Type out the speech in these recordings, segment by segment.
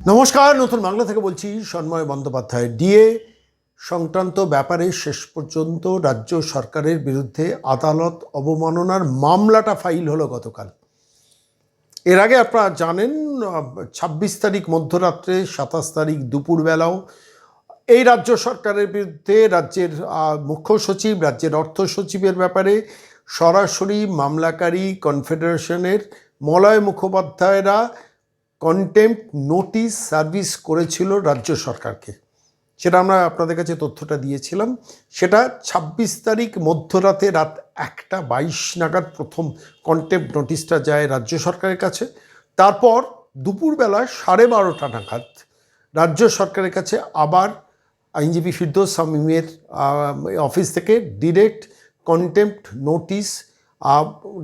নমস্কার, নতুন বাংলা থেকে বলছি সন্ময় বন্দ্যোপাধ্যায়। ডিএ সংক্রান্ত ব্যাপারে শেষ পর্যন্ত রাজ্য সরকারের বিরুদ্ধে আদালত অবমাননার মামলাটা ফাইল হলো গতকাল। এর আগে আপনারা জানেন, ছাব্বিশ তারিখ মধ্যরাত্রে, সাতাশ তারিখ দুপুরবেলাও এই রাজ্য সরকারের বিরুদ্ধে রাজ্যের মুখ্য সচিব, রাজ্যের অর্থ সচিবের ব্যাপারে সরাসরি মামলাকারী কনফেডারেশনের মলয় মুখোপাধ্যায়রা কন্টেম্প নোটিশ সার্ভিস করেছিল রাজ্য সরকারকে। সেটা আমরা আপনাদের কাছে তথ্যটা দিয়েছিলাম। সেটা ছাব্বিশ তারিখ মধ্যরাতে রাত একটা বাইশ নাগাদ প্রথম কন্টেম্প নোটিশটা যায় রাজ্য সরকারের কাছে। তারপর দুপুরবেলা সাড়ে বারোটা নাগাদ রাজ্য সরকারের কাছে আবার আইনজীবী ফিরদৌস সামিমের অফিস থেকে ডিরেক্ট কন্টেম্প্ট নোটিশ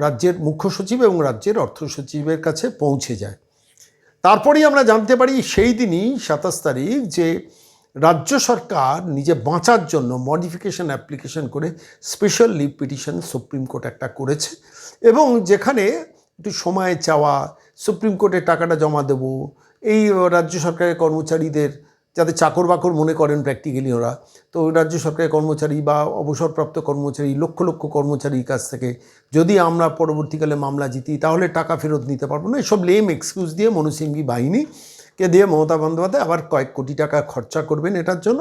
রাজ্যের মুখ্য সচিব এবং রাজ্যের অর্থ সচিবের কাছে পৌঁছে যায়। তারপরেই আমরা জানতে পারি সেই দিনই, সাতাশ তারিখ, যে রাজ্য সরকার নিজে বাঁচার জন্য মডিফিকেশন অ্যাপ্লিকেশন করে special leave petition supreme court একটা করেছে এবং যেখানে একটু সময় চাওয়া, সুপ্রিম কোর্টে টাকাটা জমা দেব, এই রাজ্য সরকারের কর্মচারীদের যাতে চাকর বাকর মনে করেন প্র্যাকটিক্যালি ওরা। তো রাজ্য সরকারের কর্মচারী বা অবসরপ্রাপ্ত কর্মচারী, লক্ষ লক্ষ কর্মচারীর কাছ থেকে যদি আমরা পরবর্তীকালে মামলা জিতি, তাহলে টাকা ফেরত নিতে পারব না। এসব লেম এক্সকিউজ দিয়ে মনুসিংহী বাহিনীকে দিয়ে মমতা বন্দ্যোপাধ্যায় আবার কয়েক কোটি টাকা খরচা করবেন এটার জন্য।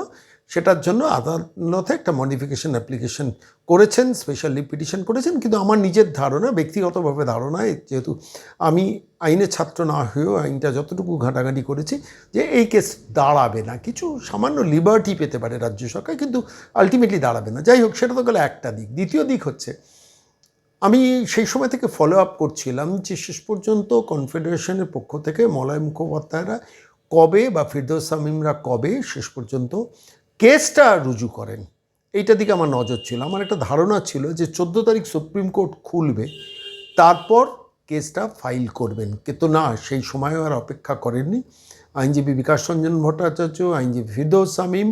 সেটার জন্য আদালতে একটা মডিফিকেশন অ্যাপ্লিকেশন করেছেন স্পেশাল পিটিশন করেছেন। কিন্তু আমার নিজের ধারণা, ব্যক্তিগতভাবে ধারণা যেহেতু আমি আইনের ছাত্র না হয়েও আইনটা যতটুকু ঘাঁটাঘাঁটি করেছি, যে এই কেস দাঁড়াবে না। কিছু সামান্য লিবার্টি পেতে পারে রাজ্য সরকার, কিন্তু আলটিমেটলি দাঁড়াবে না। যাই হোক, সেটা তো গেলে একটা দিক। দ্বিতীয় দিক হচ্ছে, আমি সেই সময় থেকে ফলো আপ করছিলাম যে শেষ পর্যন্ত কনফেডারেশনের পক্ষ থেকে মলয় মুখোপাধ্যায়রা কবে বা ফিরদৌস শামীমরা কবে শেষ পর্যন্ত কেসটা রুজু করেন। এইটা দিকে আমার নজর ছিল। আমার একটা ধারণা ছিল যে চোদ্দ তারিখ সুপ্রিম কোর্ট খুলবে, তারপর কেসটা ফাইল করবেন। কিন্তু না, সেই সময়ও আর অপেক্ষা করেননি। আইনজীবী বিকাশ রঞ্জন ভট্টাচার্য, আইনজীবী ফিরদৌস শামীম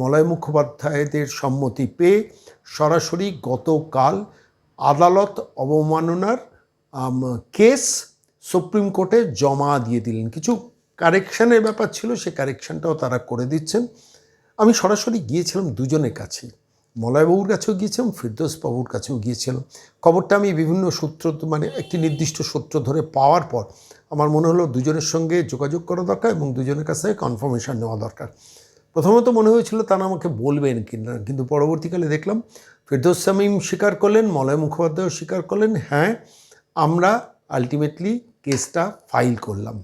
মলয় মুখোপাধ্যায়দের সম্মতি পেয়ে সরাসরি গতকাল আদালত অবমাননার কেস সুপ্রিম কোর্টে জমা দিয়ে দিলেন। কিছু কারেকশানের ব্যাপার ছিল, সে কারেকশানটাও তারা করে দিচ্ছেন। আমি সরাসরি গিয়েছিলাম দুজনের কাছেই। মলয়বাবুর কাছেও গিয়েছিলাম ফিরদৌস বাবুর কাছেও গিয়েছিলাম। খবরটা আমি বিভিন্ন সূত্র মানে একটি নির্দিষ্ট সূত্র ধরে পাওয়ার পর আমার মনে হলো দুজনের সঙ্গে যোগাযোগ করা দরকার এবং দুজনের কাছে কনফার্মেশান নেওয়া দরকার। প্রথমত মনে হয়েছিল তারা আমাকে বলবেন কিনা কিন্তু পরবর্তীকালে দেখলাম, ফিরদোস শামীম স্বীকার করলেন, মলয় মুখোপাধ্যায়ও স্বীকার করলেন হ্যাঁ আমরা আলটিমেটলি কেসটা ফাইল করলাম।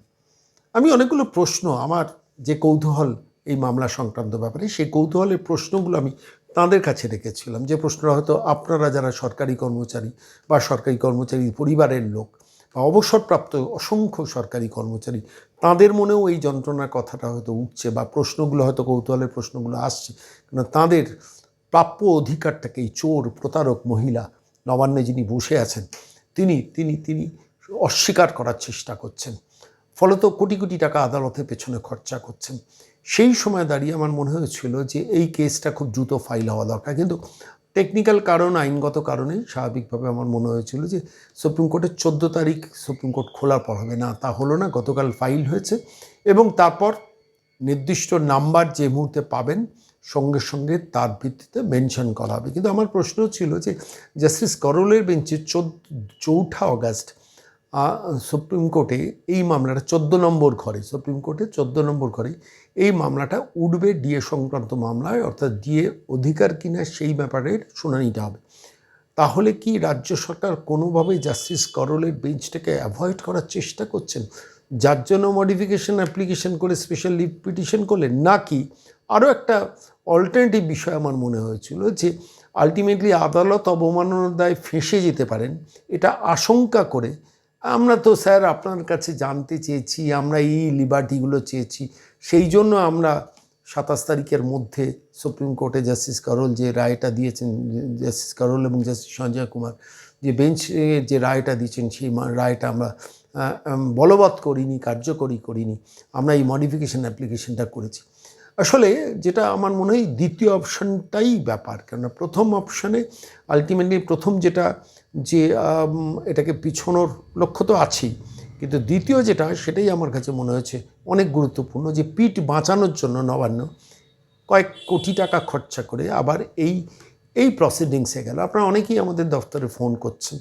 আমি অনেকগুলো প্রশ্ন, আমার যে কৌতূহল এই মামলা সংক্রান্ত ব্যাপারে সেই কৌতূহলের প্রশ্নগুলো আমি তাঁদের কাছে রেখেছিলাম। যে প্রশ্নটা হয়তো আপনারা যারা সরকারি কর্মচারী বা সরকারি কর্মচারী পরিবারের লোক বা অবসরপ্রাপ্ত অসংখ্য সরকারি কর্মচারী, তাদের মনেও এই যন্ত্রণার কথাটা হয়তো উঠছে বা প্রশ্নগুলো হয়তো কৌতূহলের প্রশ্নগুলো আসছে। কেন তাদের প্রাপ্য অধিকারটাকে এই চোর, প্রতারক মহিলা নবান্নে যিনি বসে আছেন, তিনি তিনি তিনি অস্বীকার করার চেষ্টা করছেন। ফলত কোটি কোটি টাকা আদালতের পেছনে খরচা করছেন। সেই সময় দাঁড়িয়ে আমার মনে হয়েছিল যে এই কেসটা খুব দ্রুত ফাইল হওয়া দরকার। কিন্তু টেকনিক্যাল কারণ, আইনগত কারণে স্বাভাবিকভাবে আমার মনে হয়েছিল যে সুপ্রিম কোর্টের চোদ্দ তারিখ সুপ্রিম কোর্ট খোলার পর হবে। না, তা হলো না, গতকাল ফাইল হয়েছে এবং তারপর নির্দিষ্ট নাম্বার যে মুহূর্তে পাবেন, সঙ্গে সঙ্গে তার ভিত্তিতে মেনশন করা হবে। কিন্তু আমার প্রশ্ন ছিল যে জাস্টিস করলের বেঞ্চে চৌঠা অগাস্ট সুপ্রিম কোর্টে এই মামলাটা চোদ্দ নম্বর ঘরে সুপ্রিম কোর্টে চোদ্দ নম্বর ঘরে এই মামলাটা উঠবে ডিএ সংক্রান্ত মামলায়, অর্থাৎ ডিএ অধিকার কিনা সেই ব্যাপারের শুনানিটা হবে। তাহলে কি রাজ্য সরকার কোনোভাবে জাস্টিস করলের বেঞ্চটাকে অ্যাভয়েড করার চেষ্টা করছেন? যার জন্য মডিফিকেশন অ্যাপ্লিকেশন করে স্পেশাল লিভ পিটিশন করলেন? নাকি আরও একটা অল্টারনেটিভ বিষয় আমার মনে হয়েছিল যে আলটিমেটলি আদালত অবমাননার দায় ফেঁসে যেতে পারেন, এটা আশঙ্কা করে আমরা তো স্যার আপনার কাছে জানতে চেয়েছি, আমরা এই লিবার্টিগুলো চেয়েছি। সেই জন্য আমরা সাতাশ তারিখের মধ্যে সুপ্রিম কোর্টে জাস্টিস করল যে রায়টা দিয়েছেন, জাস্টিস করল এবং জাস্টিস সঞ্জয় কুমার, যে বেঞ্চ যে রায়টা দিয়েছেন, সেই রায়টা আমরা বলবৎ করিনি, কার্যকরী করিনি। আমরা এই মডিফিকেশন অ্যাপ্লিকেশনটা করেছি। আসলে যেটা আমার মনে হয়, দ্বিতীয় অপশানটাই ব্যাপার। কেননা প্রথম অপশানে, আলটিমেটলি প্রথম যেটা যে এটাকে পিছনোর লক্ষ্য তো আছেই। কিন্তু দ্বিতীয় যেটা, সেটাই আমার কাছে মনে হয়েছে অনেক গুরুত্বপূর্ণ যে, পিঠ বাঁচানোর জন্য নবান্ন কয়েক কোটি টাকা খরচা করে আবার এই এই প্রসিডিংসে গেল। আপনারা অনেকেই আমাদের দপ্তরে ফোন করছেন।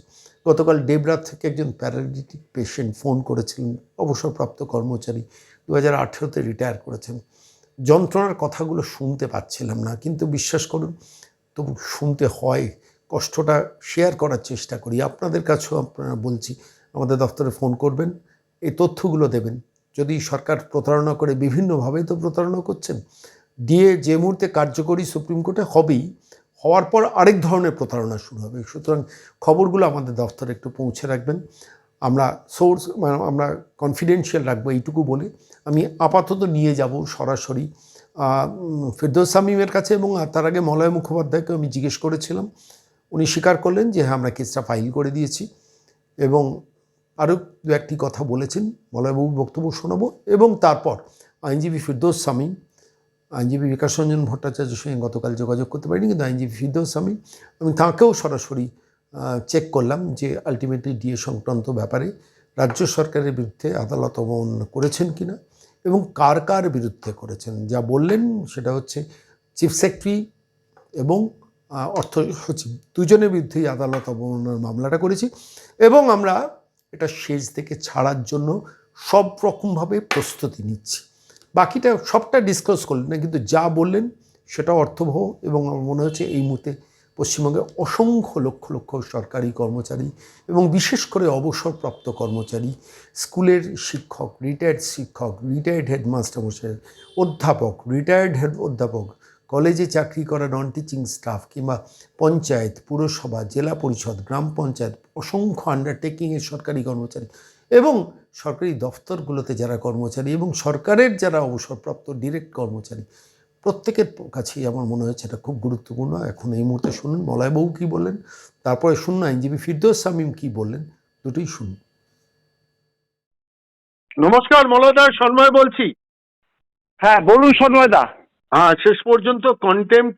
গতকাল ডেবরাত থেকে একজন প্যারালিটিক পেশেন্ট ফোন করেছিলেন, অবসরপ্রাপ্ত কর্মচারী দু হাজার আঠেরোতে রিটায়ার করেছেন। যন্ত্রণার কথাগুলো শুনতে পাচ্ছিলাম না, কিন্তু বিশ্বাস করুন, তবু শুনতে হয়। কষ্টটা শেয়ার করার চেষ্টা করি। আপনাদের কাছেও আপনারা বলছি, আমাদের দপ্তরে ফোন করবেন, এই তথ্যগুলো দেবেন। যদি সরকার প্রতারণা করে বিভিন্নভাবে তো প্রতারণা করছেন, দিয়ে যে মুহূর্তে কার্যকরী সুপ্রিম কোর্টে হবেই, হওয়ার পর আরেক ধরনের প্রতারণা শুরু হবে। সুতরাং খবরগুলো আমাদের দফতরে একটু পৌঁছে রাখবেন। আমরা সোর্স আমরা কনফিডেন্সিয়াল রাখব, এইটুকু বলে। আমি আপাতত নিয়ে যাব সরাসরি। ফিরদৌস শামীমের কাছে এবং তার আগে মলয় মুখোপাধ্যায়কে আমি জিজ্ঞেস করেছিলাম। উনি স্বীকার করলেন যে হ্যাঁ আমরা কেসটা ফাইল করে দিয়েছি এবং আরও দু একটি কথা বলেছেন মলয়বাবুর বক্তব্য শোনাবো এবং তারপর আইনজীবী ফিরদৌস শামীম আইনজীবী বিকাশ রঞ্জন ভট্টাচার্যের সঙ্গে গতকাল যোগাযোগ করতে পারিনি, কিন্তু আইনজীবী ফিরদৌস শামীম আমি তাঁকেও সরাসরি চেক করলাম যে আলটিমেটলি ডিএ সংক্রান্ত ব্যাপারে রাজ্য সরকারের বিরুদ্ধে আদালত অবমাননা করেছেন কিনা এবং কার কার বিরুদ্ধে করেছেন। যা বললেন সেটা হচ্ছে চিফ সেক্রেটারি এবং অর্থ সচিব। দুজনের বিরুদ্ধেই আদালত অবমাননার মামলাটা করেছি এবং আমরা এটা শেষ থেকে ছাড়ার জন্য সব রকমভাবে প্রস্তুতি নিচ্ছি। বাকিটা সবটা ডিসকাস করলেন না, কিন্তু যা বললেন সেটা অর্থবহ এবং আমার মনে হচ্ছে এই মুহূর্তে পশ্চিমবঙ্গে অসংখ্য লক্ষ লক্ষ সরকারি কর্মচারী এবং বিশেষ করে অবসরপ্রাপ্ত কর্মচারী, স্কুলের শিক্ষক রিটায়ার্ড শিক্ষক রিটায়ার্ড হেডমাস্টার মশাই, অধ্যাপক রিটায়ার্ড হেড অধ্যাপক কলেজে চাকরি করা নন টিচিং স্টাফ কিংবা পঞ্চায়েত পুরসভা জেলা পরিষদ গ্রাম পঞ্চায়েত অসংখ্য আন্ডারটেকিংয়ের সরকারি কর্মচারী এবং সরকারি দফতরগুলোতে যারা কর্মচারী এবং সরকারের যারা অবসরপ্রাপ্ত ডিরেক্ট কর্মচারী। প্রত্যেকের কাছেই আমার মনে হচ্ছে এটা খুব গুরুত্বপূর্ণ। এখন এই মুহূর্তে শুনুন মলয়বাবু কী বললেন? তারপরে শুনুন আইনজীবী ফিরদৌস শামীম কী বললেন? দুটোই শুনুন। নমস্কার মলয়দা সন্ময় বলছি। হ্যাঁ বলুন সন্ময় দা হ্যাঁ শেষ পর্যন্ত কন্টেম্প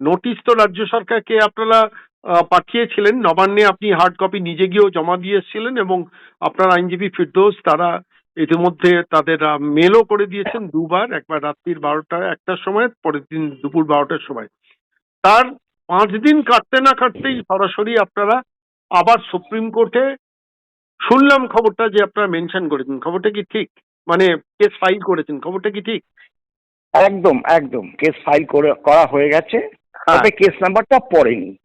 নোটিশ তো রাজ্য সরকারকে আপনারা পাঠিয়েছিলেন। নবান্নে আপনি হার্ড কপি নিজে গিয়েও জমা দিয়ে এসেছিলেন এবং আপনার আইনজীবী ফিরদৌস তারা ইতিমধ্যে তাদের মেলও করে দিয়েছেন দুবার, একবার রাত্রির বারোটা, একটার সময়, পরের দিন দুপুর বারোটার সময়। তার পাঁচ দিন কাটতে না কাটতেই সরাসরি আপনারা আবার সুপ্রিম কোর্টে শুনলাম খবরটা যে আপনারা মেনশন করেছেন। খবরটা কি ঠিক? মানে কেস ফাইল করেছেন। খবরটা কি ঠিক? একদম একদম। কেস ফাইল করে করা হয়ে গেছে। হ্যাঁ। তবে কেস নাম্বারটা পড়েনি।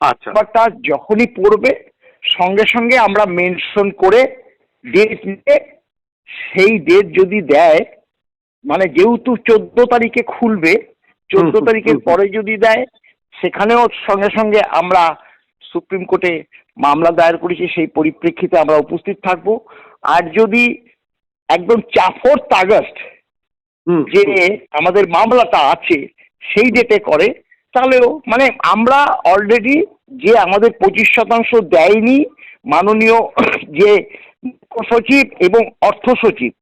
আচ্ছা। নাম্বারটা যখনই পড়বে সঙ্গে সঙ্গে আমরা মেনশন করে ডেট নিয়ে সেই ডেট যদি দেয় মানে যেহেতু চোদ্দ তারিখে খুলবে চোদ্দ তারিখের পরে যদি দেয় সেখানেও সঙ্গে সঙ্গে আমরা সুপ্রিম কোর্টে মামলা দায়ের করেছি সেই পরিপ্রেক্ষিতে আমরা উপস্থিত থাকব। আর যদি একদম চাফোর্থ আগস্ট যে আমাদের মামলাটা আছে সেই ডেটে করে। তাহলেও মানে আমরা অলরেডি যে আমাদের পঁচিশ শতাংশ দেয়নি মাননীয় যে সচিব এবং অর্থ সচিব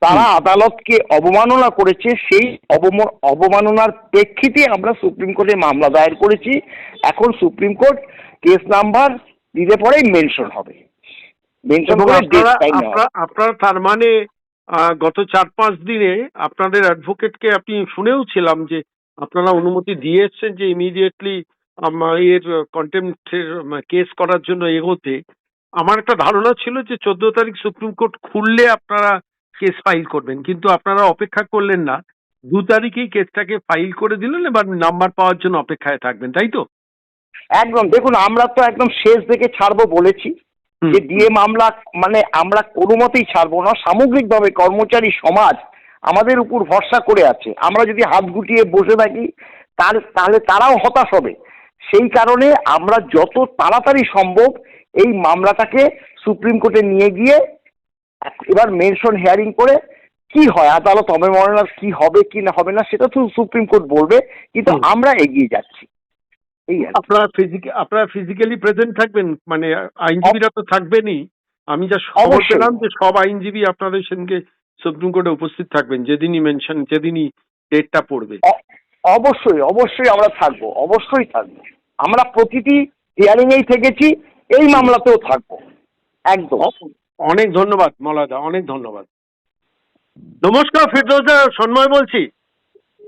তারা আদালতকে অবমাননা করেছে। সেই অবম- অবমাননার প্রেক্ষিতে আমরা সুপ্রিম কোর্টে মামলা দায়ের করেছি। এখন সুপ্রিম কোর্ট কেস নাম্বার দিতে পরেই মেনশন হবে। মেনশন আপনারা হবে। আপনারা- আপনারা তার মানে গত চার পাঁচ দিনে আপনাদের অ্যাডভোকেটকে আপনি শুনেও ছিলাম যে আপনারা অনুমতি দিয়ে এসছেন যে ইমিডিয়েটলি এর কন্টেম্পটের কেস করার জন্য এগোতে। আমার একটা ধারণা ছিল যে চোদ্দ তারিখ সুপ্রিম কোর্ট খুললে আপনারা কেস ফাইল করবেন, কিন্তু আপনারা অপেক্ষা করলেন না। দু তারিখেই কেসটাকে ফাইল করে দিলেন, এবার নাম্বার পাওয়ার জন্য অপেক্ষায় থাকবেন, তাই তো? একদম, দেখুন, আমরা তো একদম শেষ দিকে ছাড়বো বলেছি। যে ডিএ মামলা মানে আমরা কোনো মতেই ছাড়বো না। সামগ্রিকভাবে কর্মচারী সমাজ আমাদের উপর ভরসা করে আছে। আমরা যদি হাত গুটিয়ে বসে থাকি তার তাহলে তারাও হতাশ হবে। সেই কারণে আমরা যত তাড়াতাড়ি সম্ভব এই মামলাটাকে সুপ্রিম কোর্টে নিয়ে গিয়ে এবার মেনশন হিয়ারিং করে কি হয় আদালত অবমাননার কি হবে কি না হবে না সেটা তো সুপ্রিম কোর্ট বলবে। কিন্তু আমরা এগিয়ে যাচ্ছি। এই আপনারা ফিজিক্যালি আপনারা ফিজিক্যালি প্রেজেন্ট থাকবেন মানে আইনজীবীরা তো থাকবেনই। আমি যা খবর। পেলাম যে সব আইনজীবী আপনাদের সেদিনকে সুপ্রিম কোর্টে উপস্থিত থাকবেন যেদিনই মেনশন যেদিনই ডেটটা পড়বে। অবশ্যই অবশ্যই আমরা থাকব অবশ্যই থাকব। আমরা প্রতিটি হিয়ারিং এই থেকেছি এই মামলাতেও থাকব। একদম। অনেক ধন্যবাদ মলাদা অনেক ধন্যবাদ। নমস্কার ফিরদৌসা সন্ময় বলছি।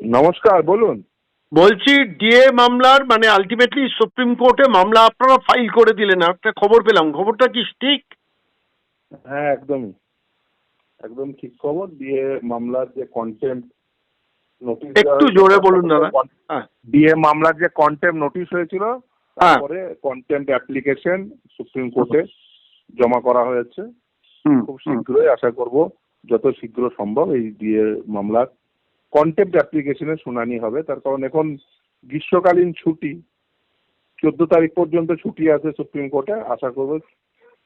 নমস্কার বলুন। বলছি ডিএ মামলার মানে আলটিমেটলি সুপ্রিম কোর্টে মামলা আপনারা ফাইল করে দিলেন একটা খবর পেলাম। খবরটা কি ঠিক? হ্যাঁ একদমই। একদম ঠিক খবর। দিয়ে মামলার যে কন্টেম্প নোটিশ একটু জোরে বলুন দাদা। হ্যাঁ। দিয়ে মামলার যে কন্টেম্প নোটিশ হয়েছিল হ্যাঁ। তারপরে কন্টেম্প অ্যাপ্লিকেশন সুপ্রিম কোর্টে জমা করা হয়েছে। খুব শীঘ্রই আশা করব যত শীঘ্র সম্ভব এই দিয়ে মামলার কন্টেম্প অ্যাপ্লিকেশনের শুনানি হবে। তার কারণ এখন গ্রীষ্মকালীন ছুটি, চোদ্দ তারিখ পর্যন্ত ছুটি আছে সুপ্রিম কোর্টে। আশা করব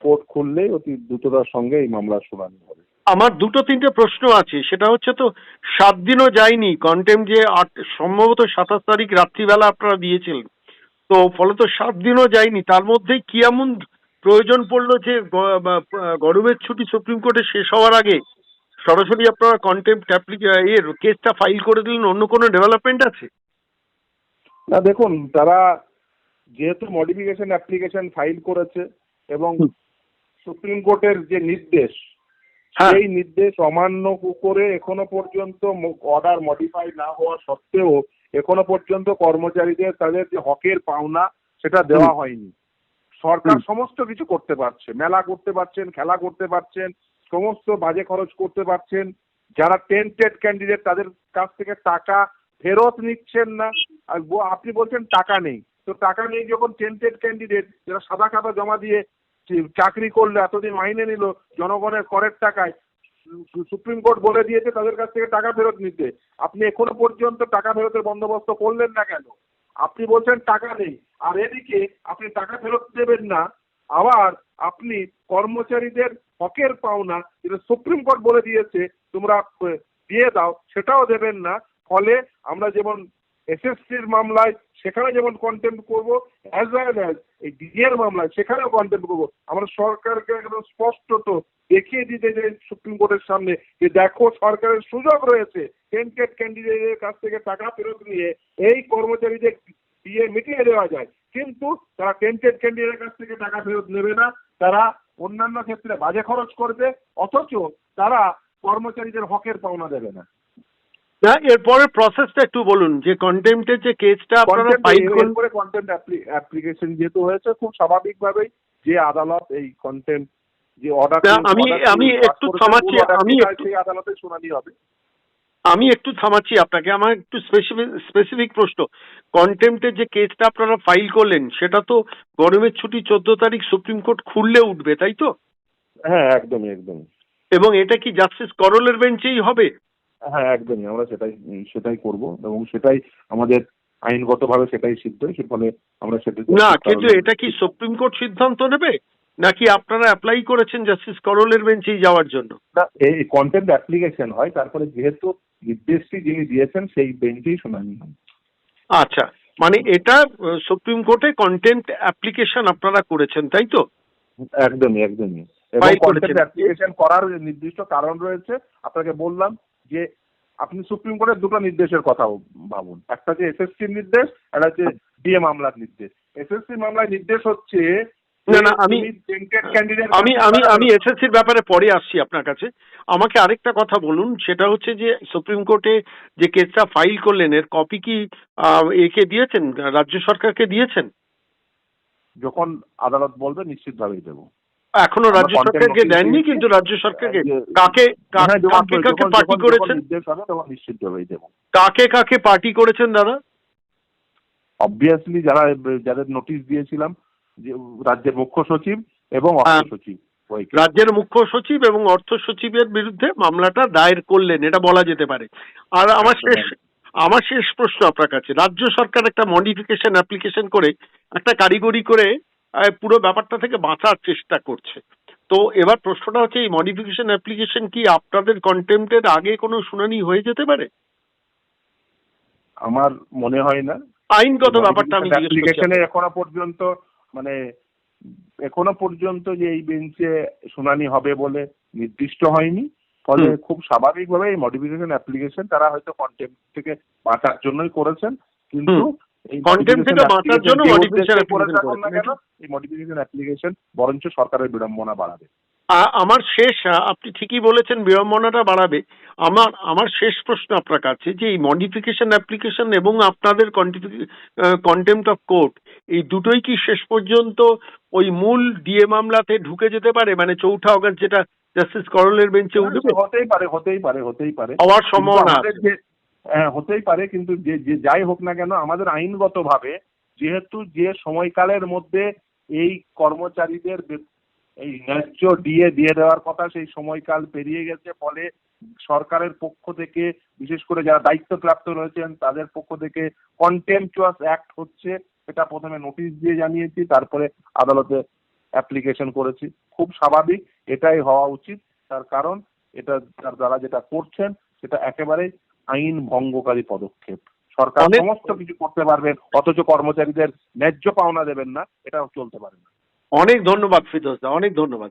কোর্ট খুললেই অতি দ্রুততার সঙ্গে এই মামলার শুনানি হবে। আমার দুটো তিনটে প্রশ্ন আছে। সেটা হচ্ছে তো, সাত দিনও যায়নি। কন্টেম যে আট, সম্ভবত সাতাশ তারিখ রাত্রিবেলা আপনারা দিয়েছিলেন তো ফলে তো সাত দিনও যায়নি। তার মধ্যে কি এমন প্রয়োজন পড়ল যে গরমের ছুটি সুপ্রিম কোর্টে শেষ হওয়ার আগে? সরাসরি আপনারা কন্টেম্প এর কেসটা ফাইল করে দিলেন অন্য কোনো ডেভেলপমেন্ট আছে? না দেখুন তারা যেহেতু মডিফিকেশন অ্যাপ্লিকেশন ফাইল করেছে এবং। সুপ্রিম কোর্টের যে নির্দেশ হ্যাঁ। সেই নির্দেশ অমান্য করে এখনও পর্যন্ত অর্ডার মডিফাই না হওয়া সত্ত্বেও এখনও পর্যন্ত কর্মচারীদের তাদের যে হকের পাওনা সেটা দেওয়া হয়নি। সরকার সমস্ত কিছু করতে পারছে। মেলা করতে পারছেন খেলা করতে পারছেন সমস্ত বাজে খরচ করতে পারছেন, যারা টেন্টেড ক্যান্ডিডেট তাদের কাছ থেকে টাকা ফেরত নিচ্ছেন না। আর আপনি বলছেন টাকা নেই। তো টাকা নেই যখন টেন্টেড ক্যান্ডিডেট যারা সাদা খাতা জমা দিয়ে চাকরি করল, এতদিন মাইনে নিল, জনগণের করের টাকায় সুপ্রিম কোর্ট বলে দিয়েছে তাদের কাছ থেকে টাকা ফেরত নিতে। আপনি এখনও পর্যন্ত টাকা ফেরতের বন্দোবস্ত করলেন না কেন? আপনি বলছেন টাকা নেই। আর এদিকে আপনি টাকা ফেরত দেবেন না। আবার আপনি কর্মচারীদের হকের পাওনা যেটা সুপ্রিম কোর্ট বলে দিয়েছে, তোমরা দিয়ে দাও, সেটাও দেবেন না। ফলে আমরা যেমন এসএসসির মামলায় সেখানে যেমন কন্টেম্প করব অ্যাজ ওয়েল অ্যাজ এই ডিএর মামলায় সেখানেও কন্টেম্প করব। আমরা সরকারকে একদম স্পষ্টত দেখিয়ে দিতে যে সুপ্রিম কোর্টের সামনে যে দেখো সরকারের সুযোগ রয়েছে ক্যান্ডিডেটের কাছ থেকে টাকা ফেরত নিয়ে এই কর্মচারীদের দিয়ে মিটিয়ে দেওয়া যায়। কিন্তু তারা টেন্টেড ক্যান্ডিডেটের কাছ থেকে টাকা ফেরত নেবে না। তারা অন্যান্য ক্ষেত্রে বাজে খরচ করবে অথচ তারা কর্মচারীদের হকের পাওনা দেবে না। না প্রসেসটা একটু বলুন যে কন্টেম্পটের যে কেসটা আপনারা ফাইল এরপরে কন্টেন্ট অ্যাপ্লিকেশন যেহেতু হয়েছে খুব স্বাভাবিকভাবেই যে আদালত এই কন্টেন্ট যে অর্ডার আমি- আমি একটু থামাচ্ছি, আমি একটু- আদালতে শুনানি হবে। আমি একটু থামাচ্ছি আপনাকে আমার একটু স্পেসিফিক স্পেসিফিক প্রশ্ন। কন্টেম্পটের যে কেসটা আপনারা ফাইল করলেন সেটা তো গরমের ছুটি চোদ্দ তারিখ সুপ্রিম কোর্ট খুললে উঠবে তাই তো? হ্যাঁ একদমই একদমই। এবং এটা কি জাস্টিস করলের বেঞ্চেই হবে? হ্যাঁ একদমই আমরা সেটাই সেটাই করব এবং সেটাই আমাদের আইনগতভাবে সেটাই সিদ্ধ সে ফলে আমরা সেটা না কিন্তু এটা কি সুপ্রিম কোর্ট সিদ্ধান্ত নেবে? নাকি আপনারা অ্যাপ্লাই করেছেন জাস্টিস করলের বেঞ্চেই যাওয়ার জন্য? না, এই কন্টেন্ট অ্যাপ্লিকেশন হয় তারপরে যেহেতু নির্দেশটি যিনি দিয়েছেন সেই বেঞ্চেই শুনানি হয়। আচ্ছা মানে এটা সুপ্রিম কোর্টে কন্টেন্ট অ্যাপ্লিকেশন আপনারা করেছেন তাই তো? একদমই একদমই। এবং কন্টেন্ট অ্যাপ্লিকেশন করার নির্দিষ্ট কারণ রয়েছে। আপনাকে বললাম যে আপনি সুপ্রিম কোর্টের দুটো নির্দেশের কথা ভাবুন। একটা যে এসএসসির নির্দেশ একটা হচ্ছে ডিএ মামলার নির্দেশ। এসএসসি মামলার নির্দেশ হচ্ছে না, না, আমি- আমি আমি আমি এসএসসির ব্যাপারে পরে আসছি আপনার কাছে। আমাকে আরেকটা কথা বলুন সেটা হচ্ছে যে সুপ্রিম কোর্টে যে কেসটা ফাইল করলেন এর কপি কি একে দিয়েছেন? রাজ্য সরকারকে দিয়েছেন? যখন আদালত বলবে নিশ্চিতভাবেই দেবো। এখনও রাজ্য সরকারকে দেননি কিন্তু রাজ্য সরকারকে কাকে কা- হ্যাঁ, যখন- কাকে কাকে পার্টি করেছেন? নিশ্চিতভাবেই দেবো। কাকে কাকে পার্টি করেছেন দাদা অবভিয়াসলি যারা যাদের নোটিশ দিয়েছিলাম রাজ্যের মুখ্য সচিব এবং অর্থ হ্যাঁ। সচিব রাজ্যের মুখ্য সচিব এবং অর্থ সচিবের বিরুদ্ধে মামলাটা দায়ের করলেন এটা বলা যেতে পারে। আর আমার শেষ আমার শেষ প্রশ্ন আপনার কাছে। রাজ্য সরকার একটা মডিফিকেশন অ্যাপ্লিকেশন করে একটা কারিগরি করে পুরো ব্যাপারটা থেকে বাঁচার চেষ্টা করছে। তো এবার প্রশ্নটা হচ্ছে এই মডিফিকেশন অ্যাপ্লিকেশন কি আপনাদের কন্টেম্পটের আগে কোনো শুনানি হয়ে যেতে পারে? আমার মনে হয় না। আইনগত ব্যাপারটা আমি এখনও পর্যন্ত মানে এখনও পর্যন্ত যে এই বেঞ্চে শুনানি হবে বলে নির্দিষ্ট হয়নি। ফলে খুব স্বাভাবিকভাবে এই মডিফিকেশন অ্যাপ্লিকেশন তারা হয়তো কন্টেম্প থেকে বাঁচার জন্যই করেছেন কিন্তু মডিফিকেশন অ্যাপ্লিকেশন বরঞ্চ সরকারের বিড়ম্বনা বাড়াবে। আমার শেষ আপনি ঠিকই বলেছেন বিড়ম্বনাটা বাড়াবে। আমার আমার শেষ প্রশ্ন আপনার কাছে যে এই মডিফিকেশন অ্যাপ্লিকেশন এবং আপনাদের কন্টেম্পট অফ কোর্ট এই দুটোই কি শেষ পর্যন্ত ওই মূল ডিএ মামলাতে ঢুকে যেতে পারে? মানে চৌঠা অগস্ট যেটা জাস্টিস করলের বেঞ্চে উঠবে? হতেই পারে হতেই পারে হতেই পারে। হওয়ার সম্ভাবনা হ্যাঁ হতেই পারে কিন্তু যে যে যাই হোক না কেন আমাদের আইনগতভাবে যেহেতু যে সময়কালের মধ্যে এই কর্মচারীদের এই ন্যায্য ডিএ দিয়ে দেওয়ার কথা সেই সময়কাল পেরিয়ে গেছে ফলে সরকারের পক্ষ থেকে বিশেষ করে যারা দায়িত্বপ্রাপ্ত রয়েছেন তাদের পক্ষ থেকে কন্টেম্পচুয়াস অ্যাক্ট হচ্ছে সেটা প্রথমে নোটিশ দিয়ে জানিয়েছি তারপরে আদালতে অ্যাপ্লিকেশন করেছি। খুব স্বাভাবিক এটাই হওয়া উচিত। তার কারণ এটা তার দ্বারা যেটা করছেন সেটা একেবারে আইন ভঙ্গকারী পদক্ষেপ। সরকার সমস্ত কিছু করতে পারবেন অথচ কর্মচারীদের ন্যায্য পাওনা দেবেন না এটাও চলতে পারে না। অনেক ধন্যবাদ ফিরোজ দা অনেক ধন্যবাদ।